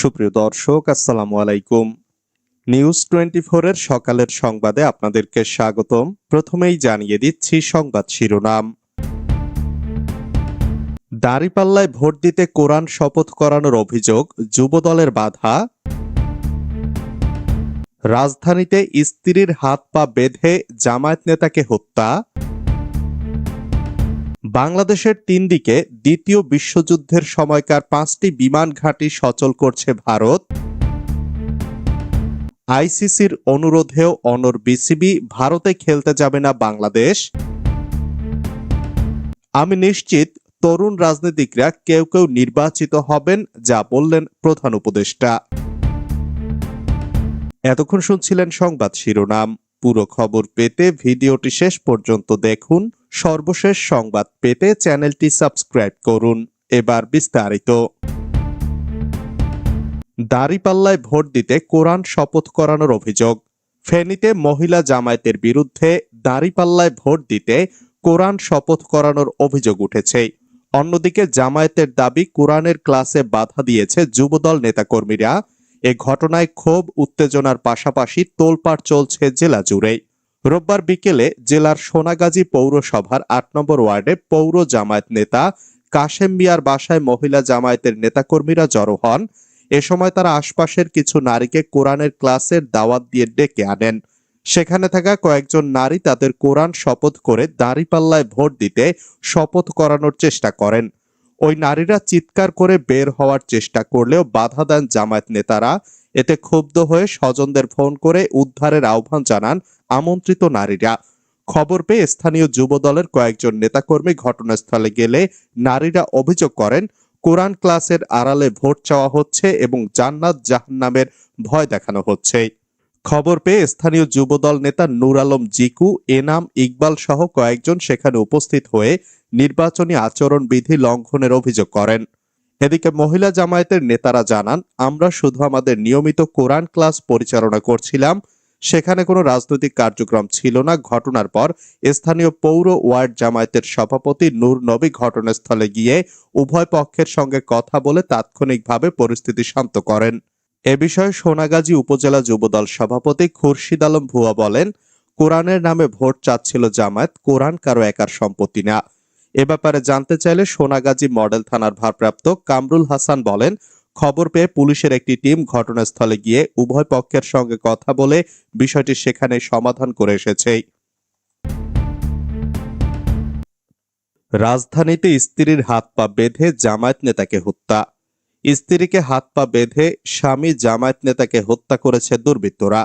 সুপ্রিয় দর্শক, আসসালামু আলাইকুম। নিউজ টোয়েন্টি এর সকালের সংবাদে আপনাদেরকে স্বাগতম। প্রথমেই জানিয়ে দিচ্ছি সংবাদ শিরোনাম। দাঁড়িপাল্লায় ভোট দিতে কোরআন শপথ করানোর অভিযোগ, যুবদলের বাধা। রাজধানীতে স্ত্রীর হাত পা বেঁধে জামায়াত নেতাকে হত্যা। বাংলাদেশের তিন দিকে দ্বিতীয় বিশ্বযুদ্ধের সময়কার পাঁচটি বিমান ঘাঁটি সচল করছে ভারত। আইসিসির অনুরোধেও অনর বিসিবি ভারতে খেলতে যাবে না বাংলাদেশ। আমি নিশ্চিত তরুণ রাজনীতিকরা কেউ কেউ নির্বাচিত হবেন, যা বললেন প্রধান উপদেষ্টা। এতক্ষণ শুনছিলেন সংবাদ শিরোনাম। পুরো খবর পেতে ভিডিওটি শেষ পর্যন্ত দেখুন। সর্বশেষ সংবাদ পেতে চ্যানেলটি সাবস্ক্রাইব করুন। এবার বিস্তারিত। দাঁড়িপাল্লায় ভোট দিতে কোরআন শপথ করানোর অভিযোগ। ফেনীতে মহিলা জামায়াতের বিরুদ্ধে দাঁড়িপাল্লায় ভোট দিতে কোরআন শপথ করানোর অভিযোগ উঠেছে। অন্যদিকে জামায়াতের দাবি, কোরআনের ক্লাসে বাধা দিয়েছে যুবদল নেতাকর্মীরা। এ ঘটনায় ক্ষোভ, উত্তেজনার পাশাপাশি তোলপাড় চলছে জেলা জুড়ে রোববার বিকেলে জেলার সোনাগাজী পৌরসভার আট নম্বর ওয়ার্ডে পৌর জামায়াত নেতা কাশেম মিয়ার বাসায় মহিলা জামায়াতের নেতাকর্মীরা জড়ো হন। এ সময় তারা আশপাশের কিছু নারীকে কোরআনের ক্লাসের দাওয়াত দিয়ে ডেকে আনেন। সেখানে থাকা কয়েকজন নারী তাদের কোরআন শপথ করে দাঁড়িপাল্লায় ভোট দিতে শপথ করানোর চেষ্টা করেন। ওই নারীরা চিৎকার করে বের হওয়ার চেষ্টা করলেও বাধা দেন জামায়াত নেতারা। এতে ক্ষুব্ধ হয়ে স্বজনদের ফোন করে উদ্ধারের আহ্বান জানান আমন্ত্রিত নারীরা। খবর পেয়ে স্থানীয় যুব দলের কয়েকজন নেতাকর্মী ঘটনাস্থলে গেলে নারীরা অভিযোগ করেন, কোরআন ক্লাসের আড়ালে ভোট চাওয়া হচ্ছে এবং জান্নাত জাহান্নামের ভয় দেখানো হচ্ছে। খবর পেয়ে স্থানীয় যুবদল নেতা নুর আলম জিকু, এনাম ইকবাল সহ কয়েকজন সেখানে উপস্থিত হয়ে নির্বাচনী আচরণ বিধি লঙ্ঘনের অভিযোগ করেন। এদিকে মহিলা জামায়াতের নেতারা জানান, আমরা শুধু আমাদের নিয়মিত কোরআন ক্লাস পরিচালনা করছিলাম সেখানে কোনো রাজনৈতিক কার্যক্রম ছিল না। ঘটনার পর স্থানীয় পৌর ওয়ার্ড জামায়াতের সভাপতি নূর নবী ঘটনাস্থলে গিয়ে উভয় পক্ষের সঙ্গে কথা বলে তাৎক্ষণিকভাবে পরিস্থিতি শান্ত করেন। এ বিষয়ে সোনাগাজী উপজেলা যুবদল সভাপতি খুরশিদ আলম ভুয়া বলেন, কোরআনের নামে ভোট চাচ্ছিল জামায়াত, কোরআন কারও একার সম্পত্তি না। এ ব্যাপারে জানতে চাইলে সোনাগাজী মডেল থানার ভারপ্রাপ্ত কামরুল হাসান বলেন খবর পেয়ে পুলিশের একটি টিম ঘটনাস্থলে গিয়ে উভয় পক্ষের সঙ্গে কথা বলে বিষয়টি সেখানে সমাধান করে এসেছে। রাজধানীতে স্ত্রীর হাত পা বেঁধে জামায়াত নেতাকে হত্যা। স্ত্রীকে হাত পা বেঁধে স্বামী জামায়াত নেতাকে হত্যা করেছে দুর্বৃত্তরা।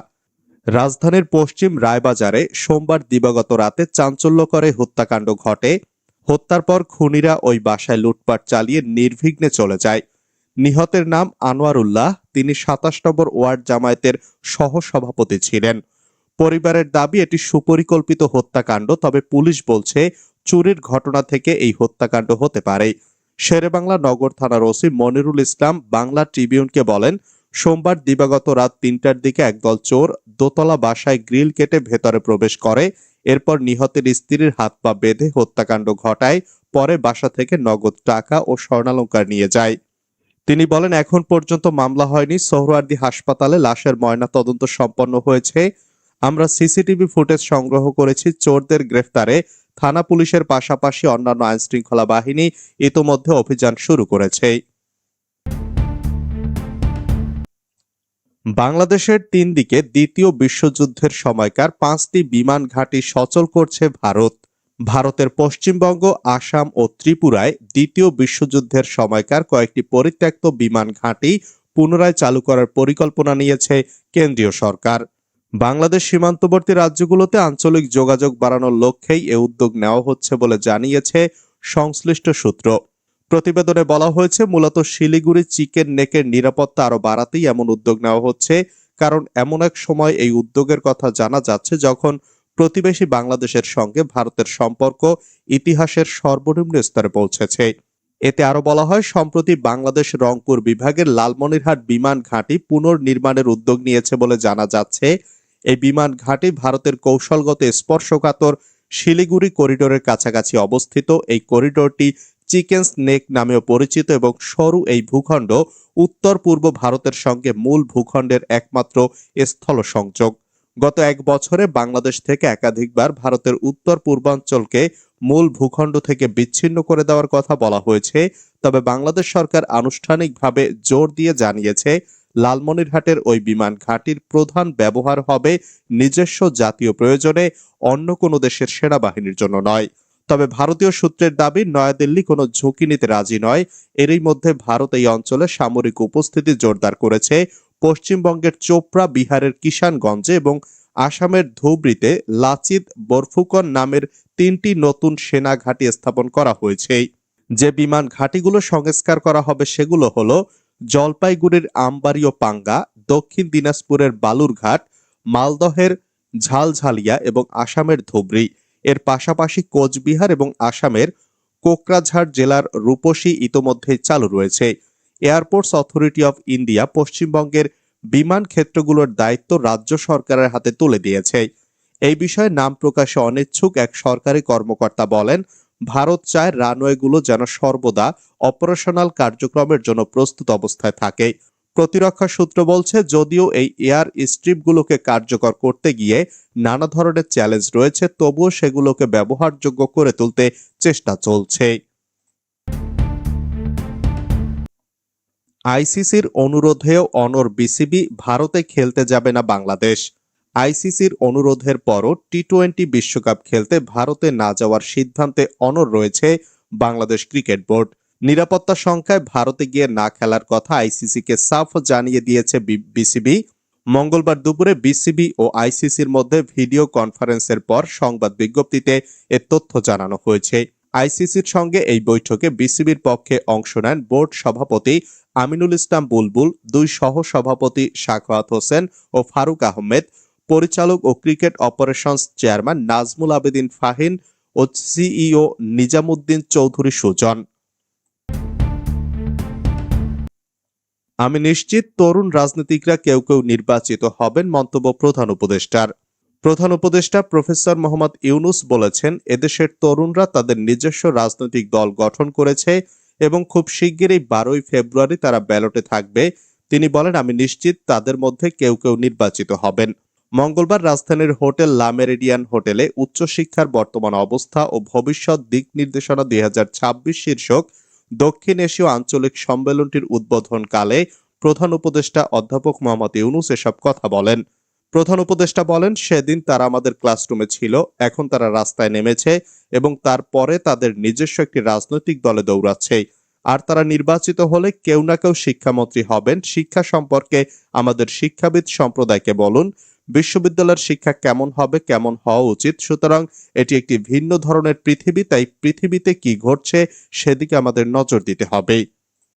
রাজধানীর পশ্চিম রায়বাজারে সোমবার দিবাগত রাতে চাঞ্চল্যকরে হত্যাকাণ্ড ঘটে। হত্যার পর খুনিরা ওই বাসায় লুটপাট চালিয়ে নির্বিঘ্নে চলে যায়। নিহতের নাম আনোয়ার উল্লাহ তিনি সাতাশ নম্বর ওয়ার্ড জামায়াতের সহ সভাপতি ছিলেন। পরিবারের দাবি, এটি সুপরিকল্পিত হত্যাকাণ্ড, তবে পুলিশ বলছে, চুরির ঘটনা থেকে এই হত্যাকাণ্ড হতে পারে। শেরেবাংলা নগর থানার ওসি মনিরুল ইসলাম বাংলা ট্রিবিউনকে বলেন, সোমবার দিবাগত রাত তিনটার দিকে একদল চোর দোতলা বাসায় গ্রিল কেটে ভেতরে প্রবেশ করে। এরপর নিহতের স্ত্রীর হাত পা বেঁধে হত্যাকাণ্ড ঘটায়, পরে বাসা থেকে নগদ টাকা ও স্বর্ণালঙ্কার নিয়ে যায়। তিনি বলেন, এখন পর্যন্ত মামলা হয়নি। সোহরাওয়ার্দী হাসপাতালে লাশের ময়না তদন্ত সম্পন্ন হয়েছে। আমরা সিসিটিভি ফুটেজ সংগ্রহ করেছি। চোরদের গ্রেফতারে থানা পুলিশের পাশাপাশি অন্যান্য আইনশৃঙ্খলা বাহিনী ইতোমধ্যে অভিযান শুরু করেছে। বাংলাদেশের তিন দিকে দ্বিতীয় বিশ্বযুদ্ধের সময়কার পাঁচটি বিমান ঘাঁটি সচল করছে ভারত। ভারতের পশ্চিমবঙ্গ, আসাম ও ত্রিপুরায় দ্বিতীয় বিশ্বযুদ্ধের সময়কার কয়েকটি পরিত্যক্ত বিমান ঘাঁটি পুনরায় চালু করার পরিকল্পনা নিয়েছে কেন্দ্রীয় সরকার। বাংলাদেশ সীমান্তবর্তী রাজ্যগুলোতে আঞ্চলিক যোগাযোগ বাড়ানোর লক্ষ্যেই এ উদ্যোগ নেওয়া হচ্ছে বলে জানিয়েছে সংশ্লিষ্ট সূত্র। প্রতিবেদনে বলা হয়েছে, মূলত শিলিগুড়ি চিকেন নেকের নিরাপত্তা আরও বাড়াতেই এমন উদ্যোগ নেওয়া হচ্ছে, কারণ এমন এক সময় এই উদ্যোগের কথা জানা যাচ্ছে যখন প্রতিবেশী বাংলাদেশের সঙ্গে ভারতের সম্পর্ক ইতিহাসের সর্বনিম্ন স্তরে পৌঁছেছে। এতে আরও বলা হয়, সম্প্রতি বাংলাদেশ রংপুর বিভাগের লালমনিরহাট বিমান ঘাঁটি পুনর্নির্মাণের উদ্যোগ নিয়েছে বলে জানা যাচ্ছে। এই বিমান ঘাঁটি ভারতের কৌশলগত স্পর্শকাতর শিলিগুড়ি করিডোরের কাছাকাছি অবস্থিত। এই করিডোরটি চিকেন স্নেক নামেও পরিচিত এবং সরু এই ভূখণ্ড উত্তর পূর্ব ভারতের সঙ্গে মূল ভূখণ্ডের একমাত্র স্থল সংযোগ গত এক বছরে বাংলাদেশ থেকে একাধিকবার ভারতের উত্তর পূর্বাঞ্চলকে মূল ভূখণ্ড থেকে বিচ্ছিন্ন করে দেওয়ার কথা বলা হয়েছে। তবে বাংলাদেশ সরকার আনুষ্ঠানিকভাবে জোর দিয়ে জানিয়েছে, লালমনিরহাটের ওই বিমান ঘাঁটির প্রধান ব্যবহার হবে নিজস্ব জাতীয় প্রয়োজনে, অন্য কোনো দেশের সেনাবাহিনীর জন্য নয়। তবে ভারতীয় সূত্রের দাবি, নয়াদিল্লি কোনো ঝুঁকি নিতে রাজি নয়। এরই মধ্যে ভারত এই অঞ্চলে সামরিক উপস্থিতি জোরদার করেছে। পশ্চিমবঙ্গের চোপড়া, বিহারের কিষানগঞ্জে এবং আসামের ধুবড়িতে লাচিত বরফুকন নামের তিনটি নতুন সেনা ঘাঁটি স্থাপন করা হয়েছে। যে বিমান ঘাঁটিগুলো সংস্কার করা হবে সেগুলো হলো জলপাইগুড়ির আমবাড়ি ও পাঙ্গা, দক্ষিণ দিনাজপুরের বালুরঘাট, মালদহের ঝালঝালিয়া এবং আসামের ধুবড়ি। এর পাশাপাশি কোচবিহার এবং আসামের কোকরাঝাড় জেলার রূপসী ইতোমধ্যেই চালু রয়েছে। এয়ারপোর্টস অথরিটি অফ ইন্ডিয়া পশ্চিমবঙ্গের বিমান ক্ষেত্রগুলোর দায়িত্ব রাজ্য সরকারের হাতে তুলে দিয়েছে। এই বিষয়ে নাম প্রকাশে অনিচ্ছুক এক সরকারি কর্মকর্তা বলেন, ভারত চায় রানওয়েগুলো যেন সর্বদা অপারেশনাল কার্যক্রমের জন্য প্রস্তুত অবস্থায় থাকে। প্রতিরক্ষা সূত্র বলছে, যদিও এই এয়ার স্ট্রিপগুলোকে কার্যকর করতে গিয়ে নানা ধরনের চ্যালেঞ্জ রয়েছে, তবুও সেগুলোকে ব্যবহারযোগ্য করে তুলতে চেষ্টা চলছে। আইসিসির অনুরোধেও অনর বিসিবি ভারতে খেলতে যাবে না বাংলাদেশ। আইসিসির অনুরোধের পরও টি টোয়েন্টি বিশ্বকাপ খেলতে ভারতে না যাওয়ার সিদ্ধান্তে অনর রয়েছে বাংলাদেশ ক্রিকেট বোর্ড। নিরাপত্তা সংখ্যায় ভারতে গিয়ে না খেলার কথা আইসিসিকে সাফ জানিয়ে দিয়েছে বিসিবি। মঙ্গলবার দুপুরে বিসিবি ও আইসিসির মধ্যে ভিডিও কনফারেন্সের পর সংবাদ বিজ্ঞপ্তিতে এ তথ্য জানানো হয়েছে। আইসিসির সঙ্গে এই বৈঠকে বিসিবির পক্ষে অংশ নেন বোর্ড সভাপতি আমিনুল ইসলাম বুলবুল, দুই সহ সভাপতি শাখাওয়াত হোসেন ও ফারুক আহমেদ, পরিচালক ও cricket operations chairman Nazmul Abedin Fahim ও সিইও নিজামুদ্দিন চৌধুরী সুজন। আমি নিশ্চিত তরুণ রাজনীতিকরা কেউ কেউ নির্বাচিত হবেন মন্তব্য প্রধান উপদেষ্টার। প্রধান উপদেষ্টা প্রফেসর মোহাম্মদ ইউনুস বলেছেন, এদেশের তরুণরা তাদের নিজস্ব রাজনৈতিক দল গঠন করেছে এবং খুব শিগগিরই বারোই ফেব্রুয়ারি তারা ব্যালটে থাকবে। তিনি বলেন, আমি নিশ্চিত তাদের মধ্যে কেউ কেউ নির্বাচিত হবেন। মঙ্গলবার রাজধানীর হোটেল লা মেরিডিয়ান হোটেলে উচ্চশিক্ষার বর্তমান অবস্থা ও ভবিষ্যৎ দিক নির্দেশনা দুই হাজার ছাব্বিশ শীর্ষক দক্ষিণ এশীয় আঞ্চলিক সম্মেলনটির উদ্বোধনকালে প্রধান উপদেষ্টা অধ্যাপক মোহাম্মদ ইউনুস এসব কথা বলেন। প্রধান উপদেষ্টা বলেন, সেদিন তারা আমাদের ক্লাসরুমে ছিল, এখন তারা রাস্তায় নেমেছে এবং তারপরে তাদের নিজস্ব একটি রাজনৈতিক দলে দৌড়াচ্ছে। আর তারা নির্বাচিত হলে কেউ না কেউ শিক্ষামন্ত্রী হবেন। শিক্ষা সম্পর্কে আমাদের শিক্ষাবিদ সম্প্রদায়কে বলুন, বিশ্ববিদ্যালয়ের শিক্ষা কেমন হবে, কেমন হওয়া উচিত? সুতরাং এটি একটি ভিন্ন ধরনের পৃথিবী, তাই পৃথিবীতে কি ঘটছে সেদিকে আমাদের নজর দিতে হবে।